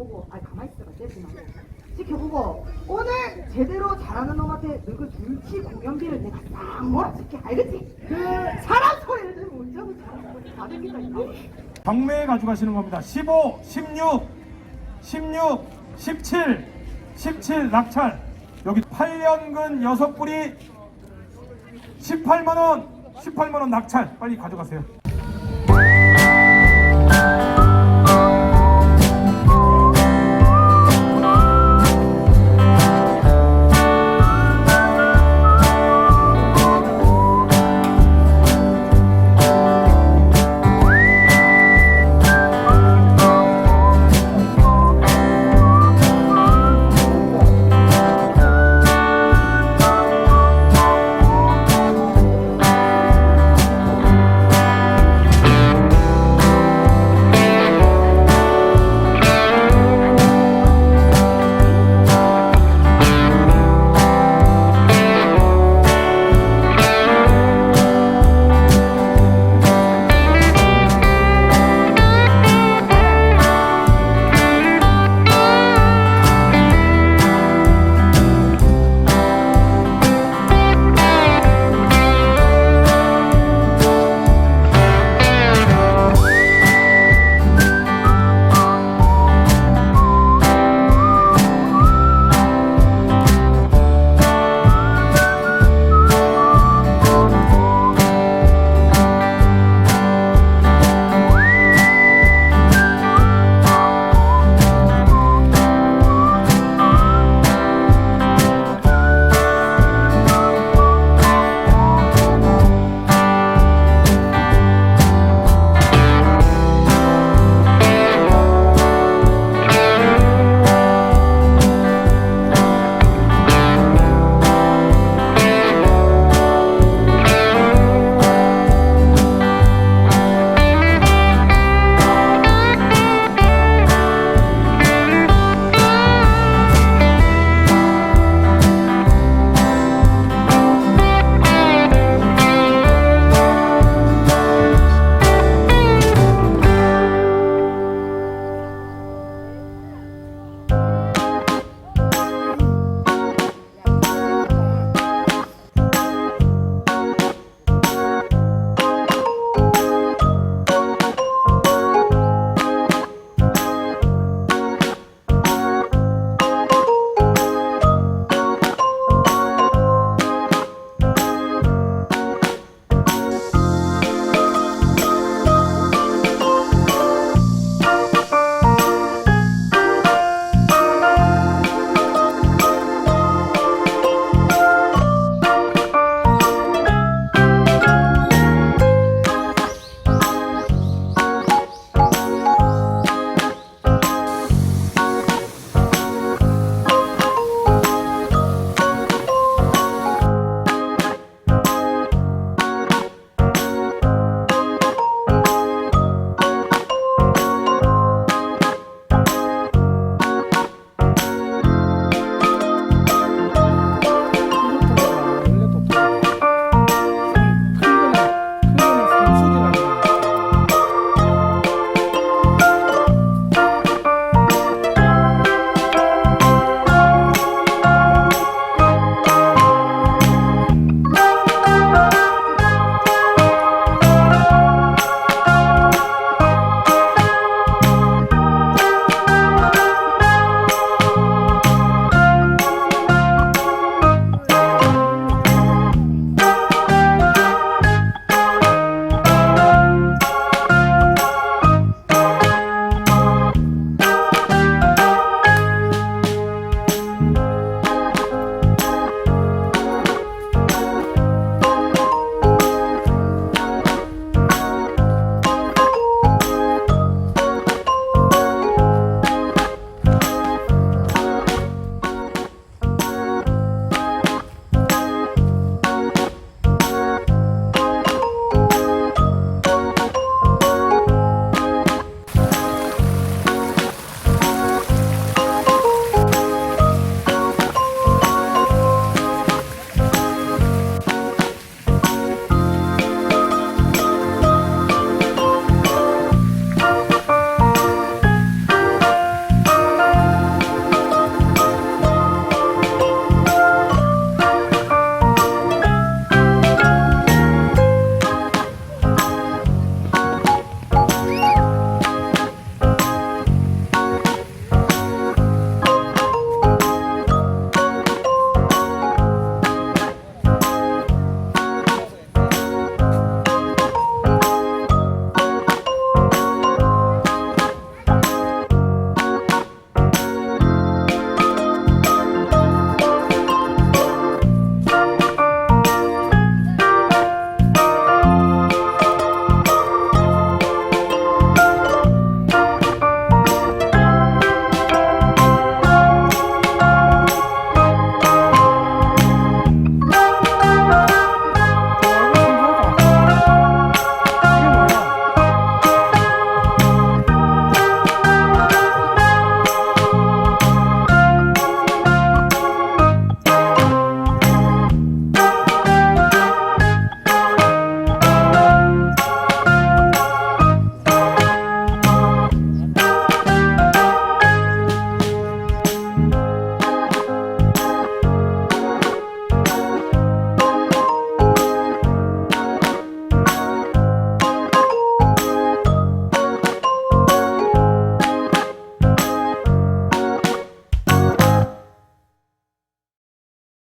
지켜보고 아니 가만히 있어봐 떼지 마 지켜보고 오늘 제대로 잘하는 놈한테 너그 눈치 공연비를 내가 싹 몰아줄게 알겠지? 그 사람 소리를 좀 먼저 잘다 듣겠다니까 경매 가져가시는 겁니다. 15, 16, 16, 17, 17 낙찰. 여기 8년근 6뿌리 18만원 18만원 낙찰. 빨리 가져가세요.